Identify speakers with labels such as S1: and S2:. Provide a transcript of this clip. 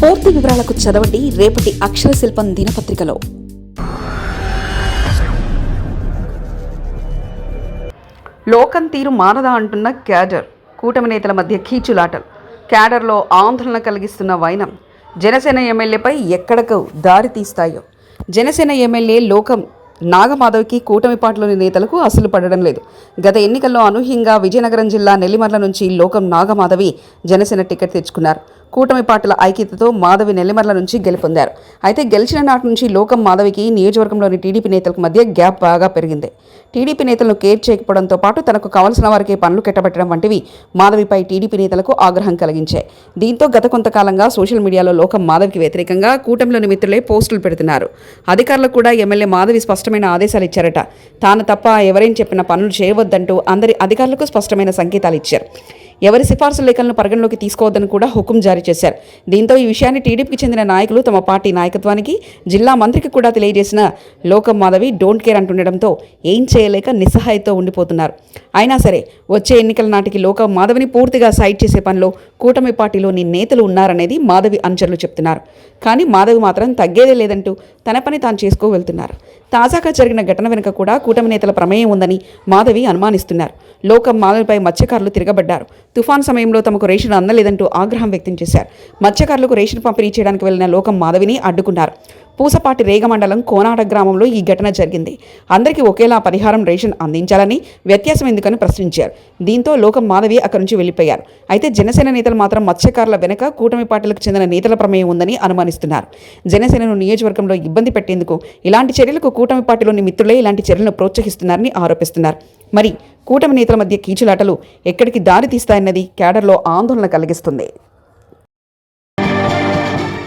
S1: పూర్తి వివరాలకు చదవండి రేపటి అక్షర శిల్పం దినపత్రికలో.
S2: లోకం తీరు మారదా అంటున్న క్యాడర్ కూటమి నేతల మధ్య కీచులాటలు. క్యాడర్లో ఆందోళన కలిగిస్తున్న వైనం జనసేన ఎమ్మెల్యేపై ఎక్కడకు దారి తీస్తాయో? జనసేన ఎమ్మెల్యే లోకం నాగమాధవ్కి కూటమి పార్టీలోని నేతలకు అసలు పడడం లేదు. గత ఎన్నికల్లో అనూహ్యంగా విజయనగరం జిల్లా నెల్లిమర్ల నుంచి లోకం నాగమాధవి జనసేన టికెట్ తెచ్చుకున్నారు. కూటమి పార్టీల ఐక్యతతో మాధవి నెల్లిమర్ల నుంచి గెలుపొందారు. అయితే గెలిచిన నాటి నుంచి లోకం మాధవికి నియోజకవర్గంలోని టీడీపీ నేతలకు మధ్య గ్యాప్ బాగా పెరిగింది. టీడీపీ నేతలను కేర్ చేయకపోవడంతో పాటు తనకు కావలసిన వారికే పనులు కెట్టబెట్టడం వంటివి మాధవిపై టీడీపీ నేతలకు ఆగ్రహం కలిగించాయి. దీంతో గత కొంతకాలంగా సోషల్ మీడియాలో లోకం మాధవికి వ్యతిరేకంగా కూటమిలోని మిత్రులే పోస్టులు పెడుతున్నారు. అధికారులకు కూడా ఎమ్మెల్యే మాధవి స్పష్టం స్పష్టమైన ఆదేశాలు ఇచ్చారట. తాను తప్ప ఎవరేం చెప్పిన పనులు చేయవద్దంటూ అందరి అధికారులకు స్పష్టమైన సంకేతాలు ఇచ్చారు. ఎవరి సిఫార్సు లేఖలను పరిగణలోకి తీసుకోవద్దని కూడా హుకుం జారీ చేశారు. దీంతో ఈ విషయాన్ని టీడీపీకి చెందిన నాయకులు తమ పార్టీ నాయకత్వానికి జిల్లా మంత్రికి కూడా తెలియజేసిన లోకం మాధవి డోంట్ కేర్ అంటుండడంతో ఏం చేయలేక నిస్సహాయతో ఉండిపోతున్నారు. అయినా సరే వచ్చే ఎన్నికల నాటికి లోకం మాధవిని పూర్తిగా సైడ్ చేసే పనిలో కూటమి పార్టీలోని నేతలు ఉన్నారనేది మాధవి అనుచరులు చెప్తున్నారు. కానీ మాధవి మాత్రం తగ్గేదే లేదంటూ తన పని తాను చేసుకో వెళ్తున్నారు. తాజాగా జరిగిన ఘటన వెనుక కూడా కూటమి నేతల ప్రమేయం ఉందని మాధవి అనుమానిస్తున్నారు. లోకం మాధవిపై మత్స్యకారులు తిరగబడ్డారు. తుఫాన్ సమయంలో తమకు రేషన్ అందలేదంటూ ఆగ్రహం వ్యక్తం చేశారు. మత్స్యకారులకు రేషన్ పంపిణీ చేయడానికి వెళ్ళిన లోకం మాధవిని అడ్డుకున్నారు. పూసపాటి రేగ మండలం కోనాడ గ్రామంలో ఈ ఘటన జరిగింది. అందరికీ ఒకేలా పరిహారం రేషన్ అందించాలని వ్యత్యాసం ఎందుకని ప్రశ్నించారు. దీంతో లోకం మాధవి అక్కడి నుంచి వెళ్ళిపోయారు అయితే జనసేన నేతలు మాత్రం మత్స్యకారుల వెనక కూటమి పార్టీలకు చెందిన నేతల ప్రమేయం ఉందని అనుమానిస్తున్నారు. జనసేనను నియోజకవర్గంలో ఇబ్బంది పెట్టేందుకు ఇలాంటి చర్యలకు కూటమి పార్టీలోని మిత్రులే ఇలాంటి చర్యలను ప్రోత్సహిస్తున్నారని ఆరోపిస్తున్నారు. మరి కూటమి నేతల మధ్య కీచులాటలు ఎక్కడికి దారి తీస్తాయన్నది క్యాడర్లో ఆందోళన కలిగిస్తుంది.